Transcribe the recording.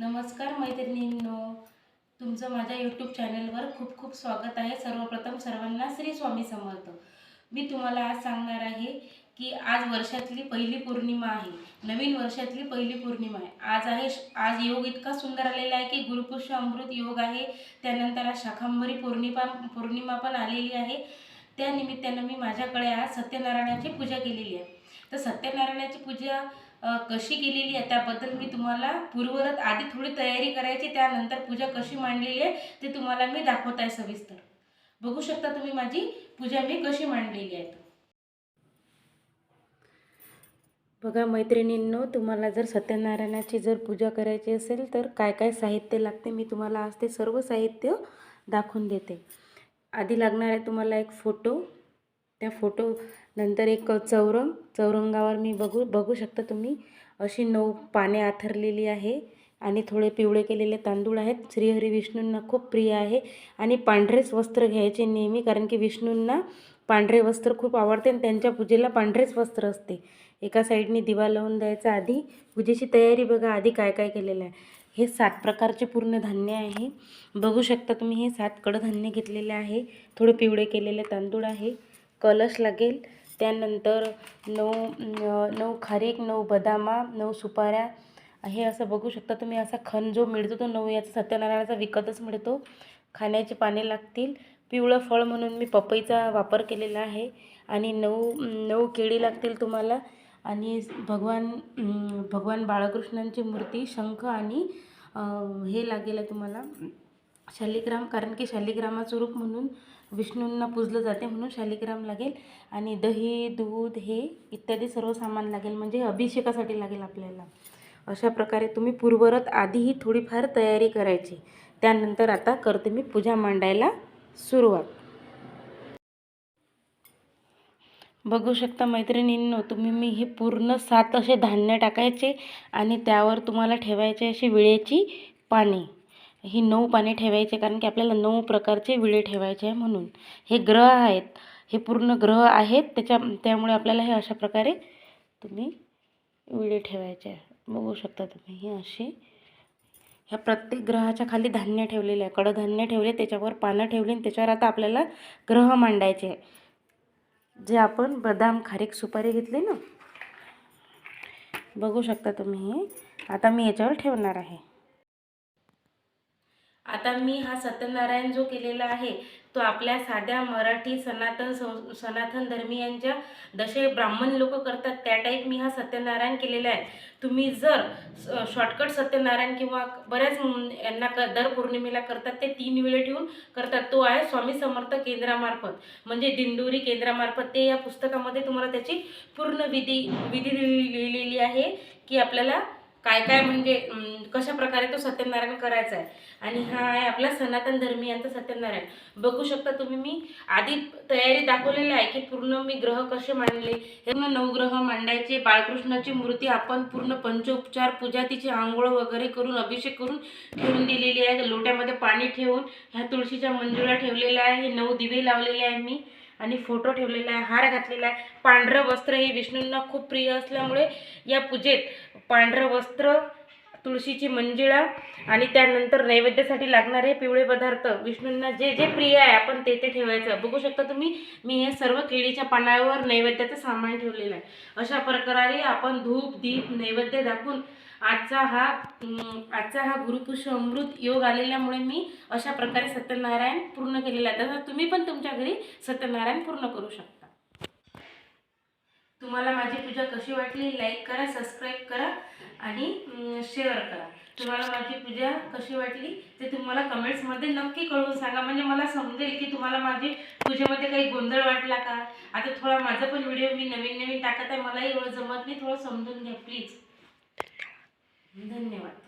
नमस्कार मैत्रिणींनो. तुमचं माझ्या यूट्यूब चॅनलवर खूप खूप स्वागत आहे. सर्वप्रथम सर्वांना श्री स्वामी समर्थ. मी तुम्हाला आज सांगणार आहे की आज वर्षातली पहिली पौर्णिमा आहे. नवीन वर्षातली पहिली पौर्णिमा आहे. आज आहे आज योग इतका सुंदर आलेला आहे की गुरुपुष्य अमृत योग आहे. त्यानंतर आज शाखांबरी पौर्णिमा पौर्णिमा पण आलेली आहे. त्या निमित्तानं मी माझ्याकडे आज सत्यनारायणाची पूजा केलेली आहे. तर सत्यनारायणाची पूजा कशी केलेली आहे त्याबद्दल मी तुम्हाला पूर्वरत आधी थोडी तयारी करायची त्यानंतर पूजा कशी मांडलेली आहे ते तुम्हाला मी दाखवत आहे सविस्तर. बघू शकता तुम्ही माझी पूजा मी कशी मांडलेली आहे. बघा मैत्रिणींनो तुम्हाला जर सत्यनारायणाची जर पूजा करायची असेल तर काय काय साहित्य लागते मी तुम्हाला आज ते सर्व साहित्य दाखवून देते. आधी लागणार आहे तुम्हाला एक फोटो त्या फोटो नंतर एक चौरंग चौरंगावर मी बघू बघू शकता तुम्ही. अशी नऊ पाने आथरलेली आहे आणि थोडे पिवळे केलेले तांदूळ आहेत. श्रीहरी विष्णूंना खूप प्रिय आहे आणि पांढरेच वस्त्र घ्यायचे नेहमी कारण की विष्णूंना पांढरे वस्त्र खूप आवडते आणि त्यांच्या पूजेला पांढरेच वस्त्र असते. एका साईडने दिवा लावून द्यायचा आधी. पूजेची तयारी बघा आधी काय काय केलेलं आहे. हे सात प्रकारचे पूर्ण धान्य आहे. बघू शकता तुम्ही हे सात कडधान्य घेतलेले आहे. थोडे पिवळे केलेले तांदूळ आहे. कलश लागेल. त्यानंतर नऊ नऊ खारीक नऊ बदामा नऊ सुपाऱ्या. हे असं बघू शकता तुम्ही असा खण जो मिळतो तो नऊ याचा सत्यनारायणाचा विकतच मिळतो. खाण्याची पाने लागतील. पिवळं फळ म्हणून मी पपईचा वापर केलेला आहे. आणि नऊ नऊ केळी लागतील तुम्हाला. आणि भगवान भगवान बाळकृष्णांची मूर्ती शंख आणि हे लागेल आहे तुम्हाला. शालिग्राम कारण की शालिग्रामाचं रूप म्हणून विष्णूंना पूजलं जाते म्हणून शालिग्राम लागेल. आणि दही दूध हे इत्यादी सर्व सामान लागेल म्हणजे अभिषेकासाठी लागेल आपल्याला. अशा प्रकारे तुम्ही पूर्वरत आधीही थोडीफार तयारी करायची. त्यानंतर आता करते मी पूजा मांडायला सुरुवात. बघू शकता मैत्रिणींनो तुम्ही मी हे पूर्ण सात असे धान्य टाकायचे आणि त्यावर तुम्हाला ठेवायचे अशी विळेची पाने ही नऊ पाने ठेवायचे कारण की आपल्याला नऊ प्रकारचे विळे ठेवायचे आहे म्हणून. हे ग्रह आहेत. हे पूर्ण ग्रह आहेत. त्याच्या त्यामुळे आपल्याला हे अशा प्रकारे तुम्ही विळे ठेवायचे आहे. बघू शकता तुम्ही हे अशी ह्या प्रत्येक ग्रहाच्या खाली धान्य ठेवलेले आहे. कडधान्य ठेवले त्याच्यावर पानं ठेवली आणि त्याच्यावर आता आपल्याला ग्रह मांडायचे आहे. जे आपण बदाम खारीक सुपारी घेतली ना? बघू शकता तुम्ही हे. आता मी याच्यावर ठेवणार आहे. आता मी हा सत्यनारायण जो केलेला आहे तो आपल्या साध्या मराठी सनातन सं सनातन धर्मियांच्या जसे ब्राह्मण लोक करतात त्या टाईप मी हा सत्यनारायण केलेला आहे. तुम्ही जर शॉर्टकट सत्यनारायण किंवा बऱ्याच यांना क दर पौर्णिमेला करतात ते तीन वेळे ठेवून करतात. तो आहे स्वामी समर्थ केंद्रामार्फत. म्हणजे दिंडोरी केंद्रामार्फत. ते या पुस्तकामध्ये तुम्हाला त्याची पूर्ण विधी विधी लिहिलेली आहे की आपल्याला काय काय म्हणजे कशा प्रकारे तो सत्यनारायण करायचा आहे. आणि हा आहे आपला सनातन धर्मियांचा सत्यनारायण. बघू शकता तुम्ही मी आधी तयारी दाखवलेली आहे की पूर्ण मी ग्रह कसे मांडले. हे पूर्ण नवग्रह मांडायचे बाळकृष्णाची मूर्ती आपण पूर्ण पंचोपचार पूजा तिची आंघोळ वगैरे करून अभिषेक करून ठेवून दिलेली आहे. लोट्यामध्ये पाणी ठेवून ह्या तुळशीच्या मंजुळा ठेवलेल्या आहे. हे नऊ दिवे लावलेले आहे मी. आणि फोटो ठेवलेला आहे हार घातलेला आहे. पांढरं वस्त्र हे विष्णूंना खूप प्रिय असल्यामुळे या पूजेत पांढरं वस्त्र तुळशीची मंजिळा आणि त्यानंतर नैवेद्यासाठी लागणारे पिवळे पदार्थ विष्णूंना जे जे प्रिय आहे आपण ते ते ठेवायचं बघू शकता तुम्ही मी हे सर्व केळीच्या पानावर नैवेद्याचं सामान ठेवलेलं आहे. अशा प्रकारे आपण धूप दीप नैवेद्य दाखवून आजचा हा आजचा हा गुरुपुष्य अमृत योग आलेल्यामुळे मी अशा प्रकारे सत्यनारायण पूर्ण केलेला आहे. तसं तुम्ही पण तुमच्या घरी सत्यनारायण पूर्ण करू शकता. तुम्हाला माझी पूजा कशी वाटली लाईक करा सबस्क्राईब करा आणि शेअर करा. तुम्हाला माझी पूजा कशी वाटली ते तुम्हाला कमेंट्समध्ये नक्की कळून सांगा. म्हणजे मला समजेल की तुम्हाला माझी पूजेमध्ये काही गोंधळ वाटला का? आता थोडा माझा पण व्हिडिओ मी नवीन नवीन टाकत आहे मलाही एवढं जमत नाही. थोडं समजून घ्या प्लीज धन्यवाद.